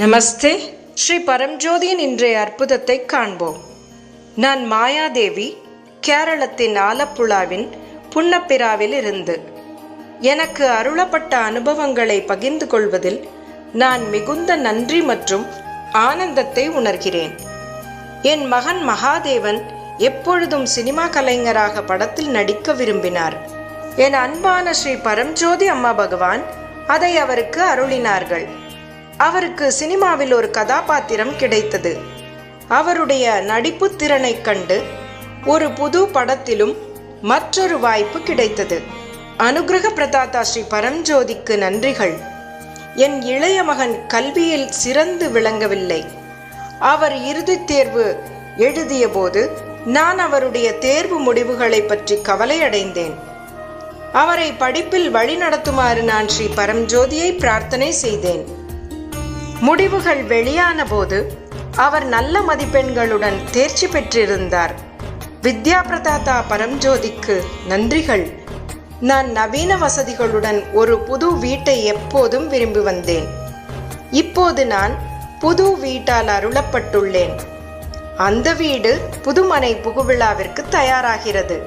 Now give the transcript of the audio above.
நமஸ்தே. ஸ்ரீ பரம்ஜோதியின் இன்றைய அற்புதத்தை காண்போம். நான் மாயாதேவி கேரளத்தின் ஆலப்புழாவின் புன்னப்பிராவில் இருந்து எனக்கு அருளப்பட்ட அனுபவங்களை பகிர்ந்து கொள்வதில் நான் மிகுந்த நன்றி மற்றும் ஆனந்தத்தை உணர்கிறேன். என் மகன் மகாதேவன் எப்பொழுதும் சினிமா கலைஞராக படத்தில் நடிக்க விரும்பினார். என் அன்பான ஸ்ரீ பரம்ஜோதி அம்மா பகவான் அதை அவருக்கு அருளினார்கள். அவருக்கு சினிமாவில் ஒரு கதாபாத்திரம் கிடைத்தது. அவருடைய நடிப்பு திறனைக் கண்டு ஒரு புது படத்திலும் மற்றொரு வாய்ப்பு கிடைத்தது. அனுகிரக பிரதாதா ஸ்ரீ பரம்ஜோதிக்கு நன்றிகள். என் இளைய மகன் கல்வியில் சிறந்து விளங்கவில்லை. அவர் இறுதித் தேர்வு எழுதிய போது நான் அவருடைய தேர்வு முடிவுகளை பற்றி கவலையடைந்தேன். அவரை படிப்பில் வழிநடத்துமாறு நான் ஸ்ரீ பரம்ஜோதியை பிரார்த்தனை செய்தேன். முடிவுகள் வெளியான போது அவர் நல்ல மதிப்பெண்களுடன் தேர்ச்சி பெற்றிருந்தார். வித்யா பிரதாதா பரம்ஜோதிக்கு நன்றிகள். நான் நவீன வசதிகளுடன் ஒரு புது வீட்டை எப்போதும் விரும்பி வந்தேன். இப்போது நான் புது வீட்டால் அருளப்பட்டுள்ளேன். அந்த வீடு புதுமனை புகுவிழாவிற்கு தயாராகிறது.